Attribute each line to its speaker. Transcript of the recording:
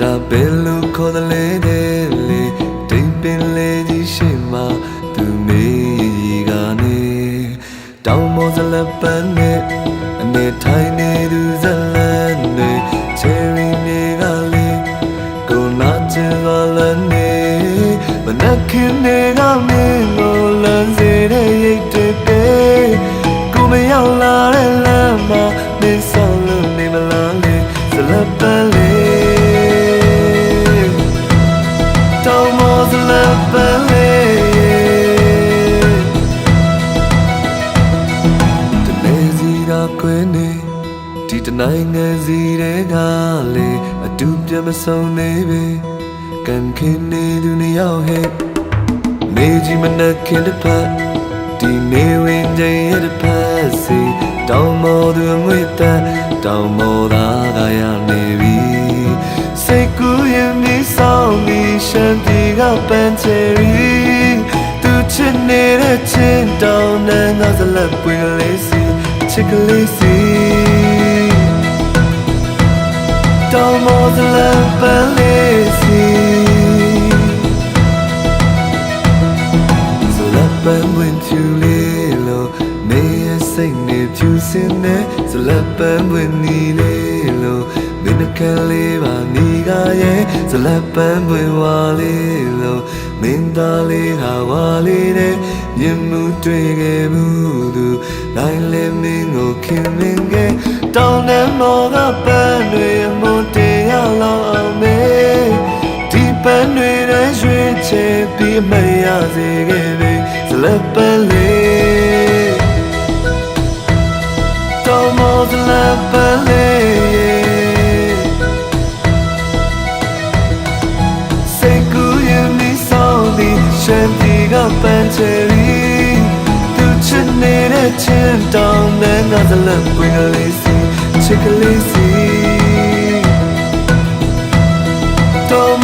Speaker 1: တာဘယ်လိုခေါ်တယ်လဲတဲ့လေတိမ်ပင်လေးကြီးရှိမှသူမေးကနေတောင်မောစလပန်းနဲ့အနေထိုင်နေသူဇလန်တွေချယ်ရီနေကလေးကိုနာချင်လာလနေမနက်ခင်းနေကမင်းကိုလမ်းစေတဲ့ရိတ်တွေပဲကိုမရောက်လာ စလပလေးတနေစီရာခွေနေဒီတနိုင်ငယ်စီတဲ့ကလေအတူပြမဆုံးနေပဲကန်ခင်းနေသူနှစ်ယောက်ဟဲ့နေကြီးမနှက်ခင်တစ်ဖက်ဒီနေဝင်ကြရဲ့တစ်ဖက်စီတောင်မောသူအငွေ့တန်တောင်မောသားကရနေပြီ ပြည်ကပန်းချယ်ရီသူချစ်နေတဲ့ချင်းတောင်နဲ့ငါစလက်ပွင့်ကလေးစီချစ်ကလေးစီတောင်မောစလန်ပန်းလေးစီစလပ်ပန်းဝင်ချူလေးလို့နေရစိတ်နေဖြူစင်နေစလပ်ပန်းဝင်နီလေးလို့မင်းကလေးပါနေ ကရဲ့စလပ်ပန်းဝင်ဝါလေးလို့မင်းသားလေးဟာဝါလေးနဲ့မြင်မှုတွေ့ခဲ့မှုသူနိုင်လေမင်းကိုခင်မင်ခဲ့တောင်းတဲ့မောကပန်းတွေမွန်တရားလောက်အောင်မေဒီပန်းတွေနဲ့ရွှေချေပြီးမရစေခဲ့ပြီစလက်ပန်းလေး ပြည်ကပန်းချယ်ရီသူချစ်နေတဲ့ချင်းတောင်းတဲ့ငါစလက်ပွင့်ကလေးစီချစ်ကလေးစီ Tomo la pale